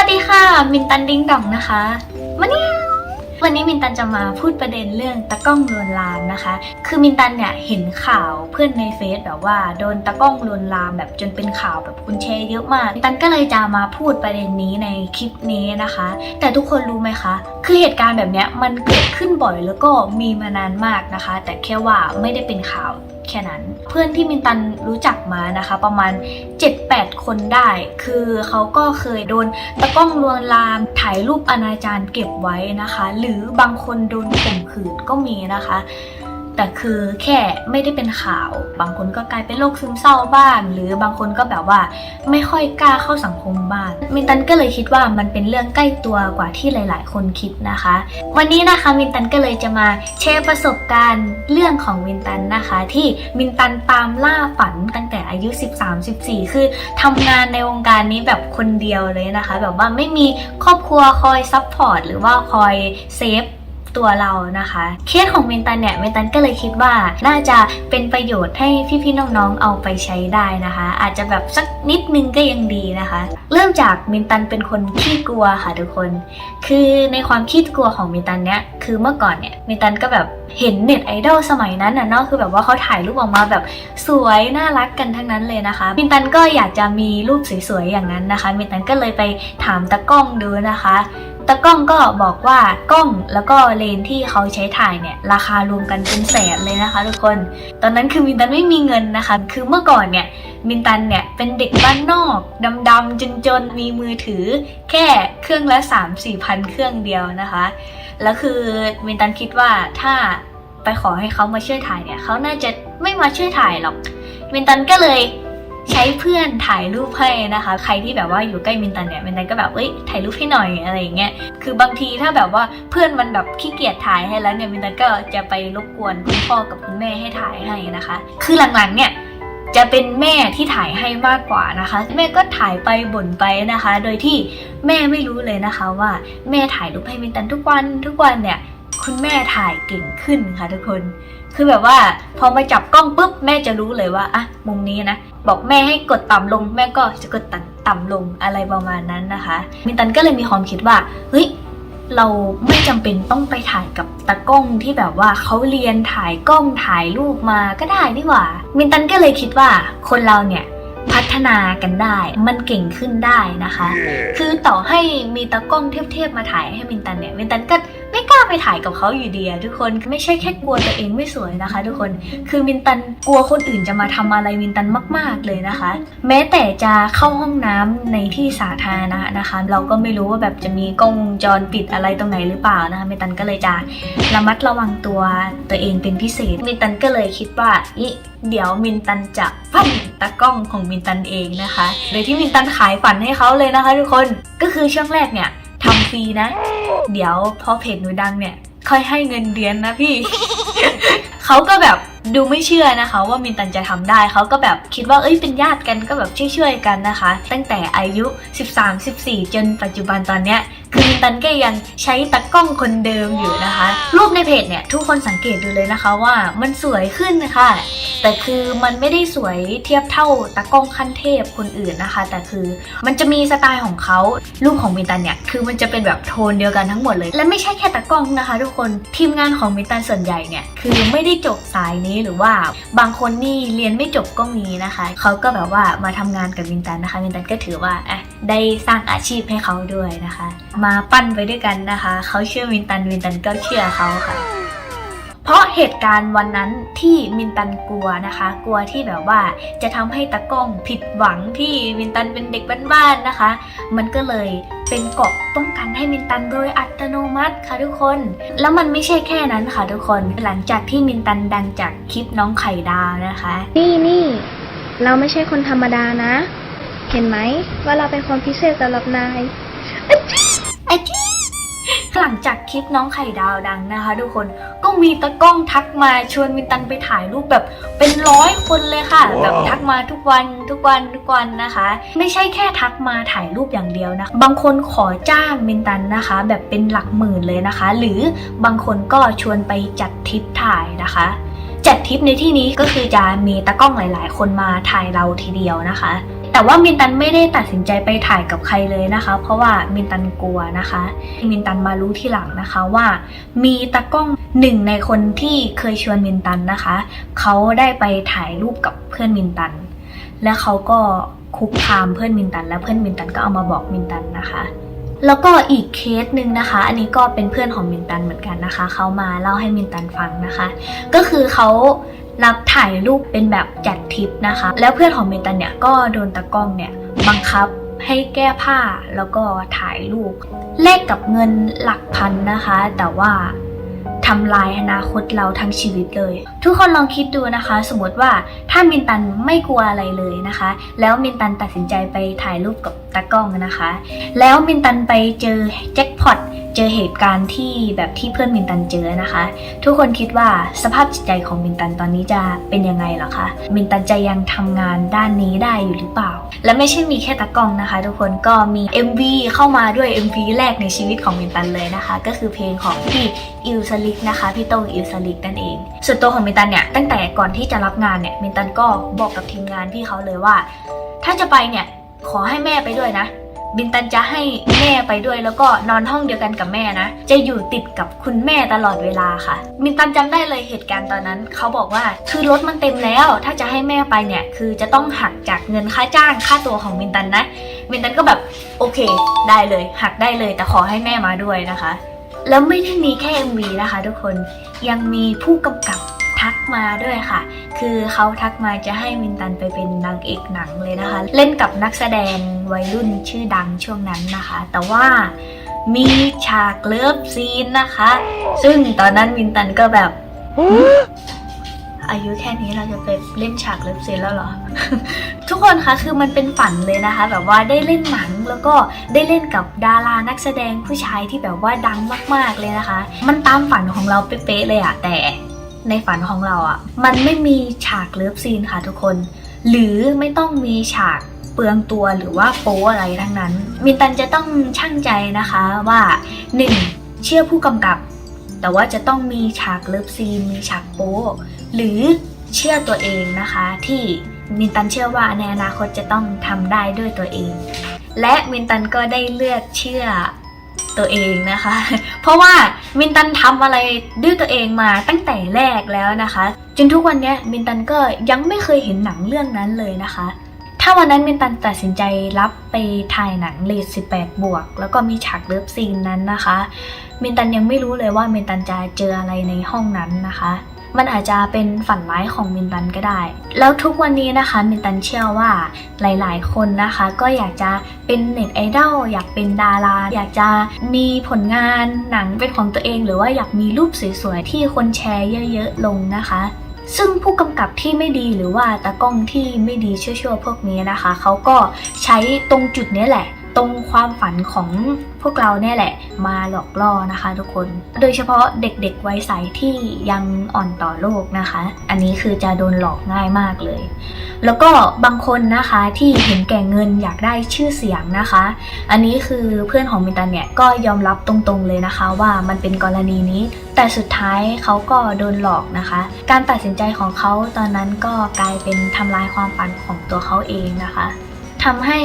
วัสดีค่ะ มินตันดิงดองนะคะมาเนี่วันนี้มินตันจะมาพูดประเด็นเรื่องตะก้องลวนลามนะคะ คือมินตันเนี่ยเห็นข่าวเพื่อนในเฟซแบบว่าโดนตะก้องลวนลามแบบจนเป็นข่าวแบบคุณแชร์เยอะมาก มินตันก็เลยจะมาพูดประเด็นนี้ในคลิปนี้นะคะ แต่ทุกคนรู้ไหมคะ คือเหตุการณ์แบบเนี้ยมันเกิดขึ้นบ่อยแล้วก็มีมานานมากนะคะ แต่แค่ว่าไม่ได้เป็นข่าว แค่นั้น เพื่อนที่มินตันรู้จักมานะคะ ประมาณ 7-8 คนได้ คือเขาก็เคยโดนตะกล้องลวนลามถ่ายรูปอนาจารเก็บไว้นะคะ หรือบางคนโดนข่มขืนก็มีนะคะ แต่คือแค่ไม่ได้เป็นข่าว บางคนก็กลายเป็นโรคซึมเศร้าบ้าง หรือบางคนก็แบบว่าไม่ค่อยกล้าเข้าสังคมบ้างมินตันก็เลยคิดว่ามันเป็นเรื่องใกล้ตัวกว่าที่หลาย ๆ คนคิดนะคะ วันนี้นะคะมินตันก็เลยจะมาแชร์ประสบการณ์เรื่องของมินตันนะคะ ที่มินตันตามล่าฝันตั้งแต่อายุ 13-14 คือทำงานในวงการนี้แบบคนเดียวเลยนะคะ แบบว่าไม่มีครอบครัวคอยซัพพอร์ตหรือว่าคอยเซฟ ตัวเรานะคะ เคสของเมนตันเนี่ยเมนตันก็เลยคิดว่าน่าจะเป็นประโยชน์ให้พี่ๆน้องๆเอาไปใช้ได้นะคะ อาจจะแบบสักนิดนึงก็ยังดีนะคะ เริ่มจากเมนตันเป็นคนขี้กลัวค่ะทุกคน คือในความขี้กลัวของเมนตันเนี่ยคือเมื่อก่อนเนี่ยเมนตันก็แบบเห็นเน็ตไอดอลสมัยนั้นน่ะเนาะคือแบบว่าเขาถ่ายรูปออกมาแบบสวยน่ารักกันทั้งนั้นเลยนะคะเมนตันก็อยากจะมีรูปสวยๆอย่างนั้นนะคะเมนตันก็เลยไปถามตากล้องดูนะคะ ตากล้องก็บอกว่ากล้องแล้วก็เลนที่เขาใช้ถ่ายเนี่ยราคารวมกันเป็นแสนเลยนะคะ ทุกคน ตอนนั้นคือมินตันไม่มีเงินนะคะ คือเมื่อก่อนเนี่ยมินตันเนี่ยเป็นเด็กบ้านนอกดำๆจนๆมีมือถือแค่เครื่องละ 3 4พันเครื่องเดียวนะคะ แล้วคือมินตันคิดว่าถ้าไปขอให้เขามาช่วยถ่ายเนี่ยเขาน่าจะไม่มาช่วยถ่ายหรอกมินตันก็เลย ใช้เพื่อนถ่ายรูปให้นะคะ ใครที่แบบว่าอยู่ใกล้มินตันเนี่ยมินตันก็แบบเอ้ยถ่ายรูปให้หน่อยอะไรอย่างเงี้ยคือบางทีถ้าแบบว่าเพื่อนมันแบบขี้เกียจถ่ายให้แล้วเนี่ยมินตันก็จะไปรบกวนคุณพ่อกับคุณแม่ให้ถ่ายให้นะคะ คือหลังๆเนี่ยจะเป็นแม่ที่ถ่ายให้มากกว่านะคะ แม่ก็ถ่ายไปบ่นไปนะคะ โดยที่แม่ไม่รู้เลยนะคะว่าแม่ถ่ายรูปให้มินตันทุกวันทุกวันเนี่ยคุณแม่ถ่ายเก่งขึ้นค่ะทุกคน คือแบบว่าพอมาจับกล้องปุ๊บแม่จะรู้เลยว่าอะมุมนี้นะบอกแม่ให้กดต่ำลง แม่ก็จะกดต่ำต่ำลงอะไรประมาณนั้นนะคะ มินตันก็เลยมีความคิดว่าเฮ้ยเราไม่จำเป็นต้องไปถ่ายกับตากล้องที่แบบว่าเขาเรียนถ่ายกล้องถ่ายรูปมาก็ได้นี่หว่า มินตันก็เลยคิดว่าคนเราเนี่ยพัฒนากันได้ มันเก่งขึ้นได้นะคะคือต่อให้มีตากล้องเทียบๆมาถ่ายให้มินตันเนี่ย มินตันก็ ไม่กล้าไปถ่ายกับเขาอยู่ดีอะทุกคนไม่ใช่แค่กลัวตัวเองไม่สวยนะคะ ทุกคนคือมินตันกลัวคนอื่นจะมาทำอะไรมินตันมาก ๆเลยนะคะ แม้แต่จะเข้าห้องน้ำในที่สาธารณะนะคะ เราก็ไม่รู้ว่าแบบจะมีกล้องวงจรปิดอะไรตรงไหนหรือเปล่านะคะมินตันก็เลยจะระมัดระวังตัวตัวเองเป็นพิเศษมินตันก็เลยคิดว่าอิเดี๋ยวมินตันจะปั้นตากล้องของมินตันเองนะคะ โดยที่มินตันขายฝันให้เขาเลยนะคะ ทุกคนก็คือช่วงแรกเนี่ย ฟรีนะ เดี๋ยวพอเพจหนูดังเนี่ย ค่อยให้เงินเดือนนะพี่ เขาก็แบบดูไม่เชื่อนะคะว่ามินตันจะทำได้ เขาก็แบบคิดว่าเอ้ยเป็นญาติกันก็แบบช่วยๆกันนะคะ ตั้งแต่อายุ 13-14 จนปัจจุบันตอนเนี้ย คือมินตันก็ยังใช้ตากล้องคนเดิมอยู่นะคะ รูปในเพจเนี่ยทุกคนสังเกตดูเลยนะคะว่ามันสวยขึ้นนะคะ แต่คือมันไม่ได้สวยเทียบเท่าตากล้องขั้นเทพคนอื่นนะคะ แต่คือมันจะมีสไตล์ของเขารูปของมินตันเนี่ยคือมันจะเป็นแบบโทนเดียวกันทั้งหมดเลย และไม่ใช่แค่ตากล้องนะคะ ทุกคนทีมงานของมินตันส่วนใหญ่เนี่ยคือไม่ได้จบสายนี้หรือว่าบางคนนี่เรียนไม่จบก็มีนะคะเขาก็แบบว่ามาทำงานกับมินตันนะคะมินตันก็ถือว่าอะได้สร้างอาชีพให้เขาด้วยนะคะมาปั้นไปด้วยกันนะคะ เขาเชื่อมินตันมินตันก็เชื่อเขาค่ะ เพราะเหตุการณ์วันนั้นที่มินตันกลัวนะคะ กลัวที่แบบว่าจะทำให้ตากล้องผิดหวังที่มินตันเป็นเด็กบ้านๆนะคะ มันก็เลยเป็นเกาะป้องกันให้มินตันโดยอัตโนมัติค่ะทุกคน แล้วมันไม่ใช่แค่นั้นค่ะทุกคน หลังจากที่มินตันดังจากคลิปน้องไข่ดาวนะคะ นี่นี่เราไม่ใช่คนธรรมดานะ เห็นไหมว่าเราเป็นคนพิเศษสำหรับนาย หลังจากคลิปน้องไข่ดาวดังนะคะ ทุกคนก็มีตะกล้องทักมาชวนมินตันไปถ่ายรูปแบบเป็นร้อยคนเลยค่ะว้าวแบบทักมาทุกวันทุกวันทุกวันนะคะ ไม่ใช่แค่ทักมาถ่ายรูปอย่างเดียวนะบางคนขอจ้างมินตันนะคะ แบบเป็นหลักหมื่นเลยนะคะ หรือบางคนก็ชวนไปจัดทริปถ่ายนะคะจัดทริปในที่นี้ก็คือจะมีตากล้องหลาย ๆ คนมาถ่ายเราทีเดียวนะคะ แต่ว่ามินตันไม่ได้ตัดสินใจไปถ่ายกับใครเลยนะคะ เพราะว่ามินตันกลัวนะคะ มินตันมารู้ทีหลังนะคะว่า มีตากล้องหนึ่งในคนที่เคยชวนมินตันนะคะเขาได้ไปถ่ายรูปกับเพื่อนมินตัน และเขาก็คุกคามเพื่อนมินตัน และเพื่อนมินตันก็เอามาบอกมินตันนะคะแล้วก็อีกเคสหนึ่งนะคะ อันนี้ก็เป็นเพื่อนของมินตันเหมือนกันนะคะ เขามาเล่าให้มินตันฟังนะคะ ก็คือเขา รับถ่ายรูปเป็นแบบจัดทริปนะคะ แล้วเพื่อนของมินตันเนี่ยก็โดนตากล้องเนี่ยบังคับให้แก้ผ้าแล้วก็ถ่ายรูปแลกกับเงินหลักพันนะคะ แต่ว่าทำลายอนาคตเราทั้งชีวิตเลย ทุกคนลองคิดดูนะคะ สมมติว่าถ้ามินตันไม่กลัวอะไรเลยนะคะ แล้วมินตันตัดสินใจไปถ่ายรูปกับตากล้องนะคะ แล้วมินตันไปเจอแจ็คพอต เจอเหตุการณ์ที่แบบที่เพื่อนมินตันเจอนะคะ ทุกคนคิดว่าสภาพจิตใจของมินตันตอนนี้จะเป็นยังไงหรอคะมินตันจะยังทำงานด้านนี้ได้อยู่หรือเปล่า และไม่ใช่มีแค่ตากล้องนะคะ ทุกคนก็มี MV เข้ามาด้วย MV แรกในชีวิตของมินตันเลยนะคะ ก็คือเพลงของพี่อิลสลิกนะคะพี่โต้งอิลสลิกนั่นเอง ส่วนตัวของมินตันเนี่ยตั้งแต่ก่อนที่จะรับงานเนี่ยมินตันก็บอกกับทีมงานพี่เขาเลยว่า ถ้าจะไปเนี่ยขอให้แม่ไปด้วยนะ บินตันจะให้แม่ไปด้วยแล้วก็นอนห้องเดียวกันกับแม่นะ จะอยู่ติดกับคุณแม่ตลอดเวลาค่ะ บินตันจำได้เลยเหตุการณ์ตอนนั้น เขาบอกว่าคือรถมันเต็มแล้ว ถ้าจะให้แม่ไปเนี่ย คือจะต้องหักจากเงินค่าจ้างค่าตัวของบินตันนะ บินตันก็แบบโอเค ได้เลย หักได้เลยแต่ขอให้แม่มาด้วยนะคะ แล้วไม่ได้มีแค่ MV นะคะ ทุกคนยังมีผู้กำกับ มาด้วยค่ะ คือเขาทักมาจะให้มินตันไปเป็นนางเอกหนังเลยนะคะ เล่นกับนักแสดงวัยรุ่นชื่อดังช่วงนั้นนะคะ แต่ว่ามีฉากเลิฟซีนนะคะ ซึ่งตอนนั้นมินตันก็แบบอายุแค่นี้เราจะไปเล่นฉากเลิฟซีนแล้วเหรอ ทุกคนคะคือมันเป็นฝันเลยนะคะ แบบว่าได้เล่นหนังแล้วก็ได้เล่นกับดารานักแสดงผู้ชายที่แบบว่าดังมากๆเลยนะคะ มันตามฝันของเราเป๊ะๆเลยอะแต่ ในฝันของเราอะมันไม่มีฉากเลิฟซีนค่ะทุกคน หรือไม่ต้องมีฉากเปลืองตัวหรือว่าโป๊อะไรทั้งนั้น มินตันจะต้องช่างใจนะคะว่า 1. เชื่อผู้กำกับ แต่ว่าจะต้องมีฉากเลิฟซีนมีฉากโป๊หรือเชื่อตัวเองนะคะที่มินตันเชื่อว่าในอนาคตจะต้องทำได้ด้วยตัวเอง และมินตันก็ได้เลือกเชื่อ ตัวเองนะคะ เพราะว่ามินตันทำอะไรด้วยตัวเองมาตั้งแต่แรกแล้วนะคะ จนทุกวันนี้มินตันก็ยังไม่เคยเห็นหนังเรื่องนั้นเลยนะคะถ้าวันนั้นมินตันตัดสินใจรับไปถ่ายหนังเลท18 บวก แล้วก็มีฉากเลิฟซีนนั้นนะคะมินตันยังไม่รู้เลยว่ามินตันจะเจออะไรในห้องนั้นนะคะ มันอาจจะเป็นฝันร้ายของมินตันก็ได้ แล้วทุกวันนี้นะคะมินตันเชื่อว่าหลาย ๆ คนนะคะ ก็อยากจะเป็นเน็ตไอดอลอยากเป็นดารา อยากจะมีผลงานหนังเป็นของตัวเอง หรือว่าอยากมีรูปสวย ๆ ที่คนแชร์เยอะ ๆ ลงนะคะซึ่งผู้กำกับที่ไม่ดีหรือว่าตากล้องที่ไม่ดีชั่วๆพวกนี้นะคะ เขาก็ใช้ตรงจุดนี้แหละ ตรงความฝันของพวกเราเนี่ยแหละ มาหลอกล่อนะคะทุกคน โดยเฉพาะเด็กๆวัยใสที่ยังอ่อนต่อโลกนะคะ อันนี้คือจะโดนหลอกง่ายมากเลย แล้วก็บางคนนะคะที่เห็นแก่เงินอยากได้ชื่อเสียงนะคะ อันนี้คือเพื่อนของมินตันเนี่ยก็ยอมรับตรงๆเลยนะคะ ว่ามันเป็นกรณีนี้ แต่สุดท้ายเขาก็โดนหลอกนะคะ การตัดสินใจของเขาตอนนั้นก็กลายเป็นทำลายความฝันของตัวเขาเองนะคะ ทำให้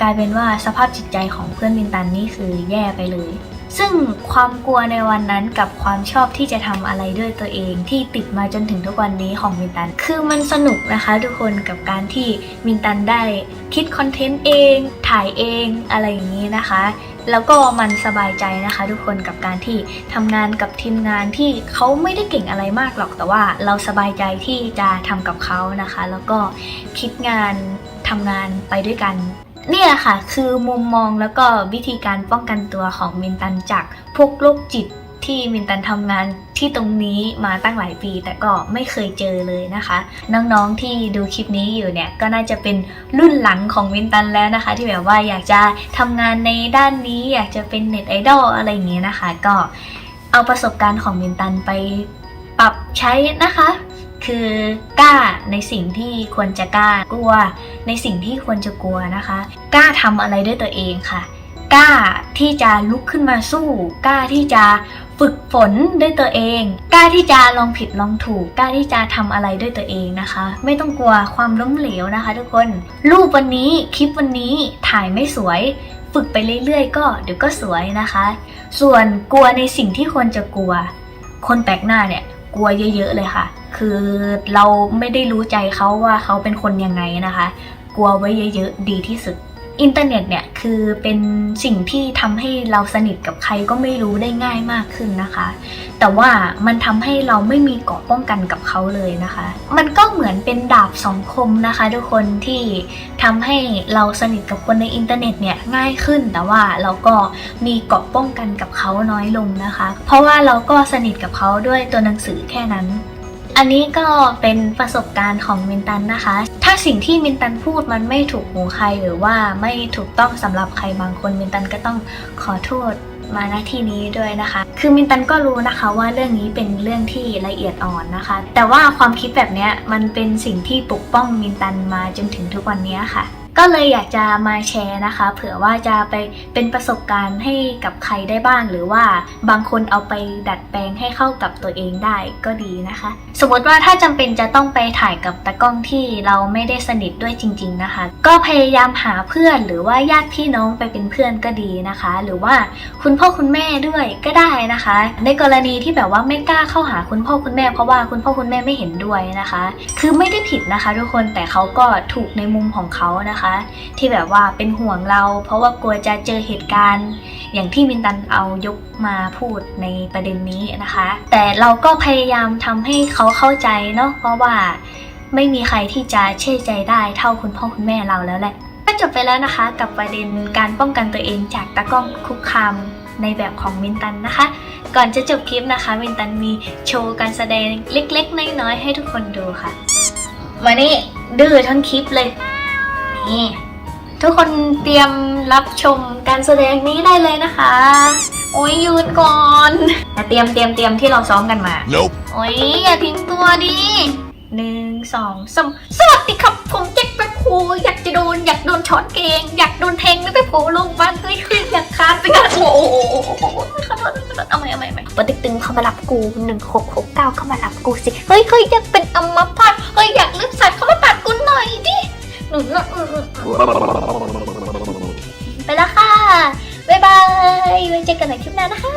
กลายเป็นว่าสภาพจิตใจของเพื่อนมินตันนี่คือแย่ไปเลย ซึ่งความกลัวในวันนั้นกับความชอบที่จะทำอะไรด้วยตัวเองที่ติดมาจนถึงทุกวันนี้ของมินตัน คือมันสนุกนะคะทุกคนกับการที่มินตันได้คิดคอนเทนต์เอง ถ่ายเองอะไรอย่างนี้นะคะแล้วก็มันสบายใจนะคะ ทุกคนกับการที่ทำงานกับทีมงานที่เขาไม่ได้เก่งอะไรมากหรอกแต่ว่าเราสบายใจที่จะทำกับเขานะคะ แล้วก็คิดงาน ทำงานไปด้วยกัน นี่แหละค่ะ คือมุมมองแล้วก็วิธีการป้องกันตัวของมินตันจากพวกโรคจิตที่มินตันทำงานที่ตรงนี้มาตั้งหลายปี แต่ก็ไม่เคยเจอเลยนะคะ น้องๆที่ดูคลิปนี้อยู่เนี่ยก็น่าจะเป็นรุ่นหลังของมินตันแล้วนะคะ ที่แบบว่าอยากจะทำงานในด้านนี้ อยากจะเป็นเน็ตไอดอลอะไรอย่างเงี้ยนะคะ ก็เอาประสบการณ์ของมินตันไปปรับใช้นะคะ คือกล้าในสิ่งที่ควรจะกล้ากลัว ในสิ่งที่ควรจะกลัวนะคะ กล้าทำอะไรด้วยตัวเองค่ะ กล้าที่จะลุกขึ้นมาสู้ กล้าที่จะฝึกฝนด้วยตัวเอง กล้าที่จะลองผิดลองถูก กล้าที่จะทำอะไรด้วยตัวเองนะคะ ไม่ต้องกลัวความล้มเหลวนะคะ ทุกคน รูปวันนี้คลิปวันนี้ถ่ายไม่สวยฝึกไปเรื่อยๆ ก็เดี๋ยวก็สวยนะคะ ส่วนกลัวในสิ่งที่ควรจะกลัว คนแปลกหน้าเนี่ยกลัวเยอะๆเลยค่ะ คือเราไม่ได้รู้ใจเขาว่าเขาเป็นคนยังไงนะคะ กลัวไว้เยอะๆดีที่สุด อินเทอร์เน็ตเนี่ยคือเป็นสิ่งที่ทำให้เราสนิทกับใครก็ไม่รู้ได้ง่ายมากขึ้นนะคะ แต่ว่ามันทำให้เราไม่มีเกราะป้องกันกับเขาเลยนะคะ มันก็เหมือนเป็นดาบสองคมนะคะ ทุกคนที่ทำให้เราสนิทกับคนในอินเทอร์เน็ตเนี่ยง่ายขึ้น แต่ว่าเราก็มีเกราะป้องกันกับเขาน้อยลงนะคะ เพราะว่าเราก็สนิทกับเขาด้วยตัวหนังสือแค่นั้น อันนี้ก็เป็นประสบการณ์ของมินตันนะคะ ถ้าสิ่งที่มินตันพูดมันไม่ถูกหูใครหรือว่าไม่ถูกต้องสำหรับใครบางคนมินตันก็ต้องขอโทษมาณที่นี้ด้วยนะคะ คือมินตันก็รู้นะคะว่าเรื่องนี้เป็นเรื่องที่ละเอียดอ่อนนะคะ แต่ว่าความคิดแบบนี้มันเป็นสิ่งที่ปกป้องมินตันมาจนถึงทุกวันนี้ค่ะ ก็เลยอยากจะมาแชร์นะคะ เผื่อว่าจะไปเป็นประสบการณ์ให้กับใครได้บ้าง หรือว่าบางคนเอาไปดัดแปลงให้เข้ากับตัวเองได้ก็ดีนะคะ สมมติว่าถ้าจำเป็นจะต้องไปถ่ายกับตากล้องที่เราไม่ได้สนิทด้วยจริง ๆนะคะ ก็พยายามหาเพื่อนหรือว่าญาติพี่น้องไปเป็นเพื่อนก็ดีนะคะ หรือว่าคุณพ่อคุณแม่ด้วยก็ได้นะคะ ในกรณีที่แบบว่าไม่กล้าเข้าหาคุณพ่อคุณแม่เพราะว่าคุณพ่อคุณแม่ไม่เห็นด้วยนะคะ คือไม่ได้ผิดนะคะ ทุกคนแต่เขาก็ถูกในมุมของเขานะคะที่แบบว่าเป็นห่วงเรา เพราะว่ากลัวจะเจอเหตุการณ์ อย่างที่มินตันเอายกมาพูดในประเด็นนี้นะคะ แต่เราก็พยายามทำให้เขาเข้าใจเนาะเพราะว่าไม่มีใครที่จะเชื่อใจได้เท่าคุณพ่อคุณแม่เราแล้วแหละก็จบไปแล้วนะคะกับประเด็นการป้องกันตัวเองจากตะก้องคุกคามในแบบของมินตันนะคะ ก่อนจะจบคลิปนะคะมินตันมีโชว์การแสดงเล็กๆ น้อยๆให้ทุกคนดูค่ะมานี่ดื้อทั้งคลิปเลย นี่ทุกคนเตรียมรับชมการแสดงนี้ได้เลยนะคะ โอ้ยยืนก่อนแต่เตรียมเตรียมเตรียมที่เราซ้อมกันมา Nope. โอ้ยอย่าทิ้งตัวดิหนึ่งสองสามสวัสดีครับผมแจ็คแป๊บครูอยากจะโดนอยากโดนช้อนเกง อยากโดนแทงไม่ไปโผล่ลงบ้านเฮ้ยเฮ้ยอยากคานไปกันโอ้โหขอโทษขอโทษเอาใหม่เอาใหม่เอาใหม่ปติ๊กตึงเข้ามารับกูหนึ่งหกหกเก้าเข้ามารับกูสิเฮ้ยเฮ้ยอยากเป็นอัมพาตเฮ้ยอยากเลือกสัตว์เข้ามาตัดกูหน่อยดิ หนูไปแล้วค่ะ บ๊ายบายไว้เจอกันใหม่คลิปหน้านะคะ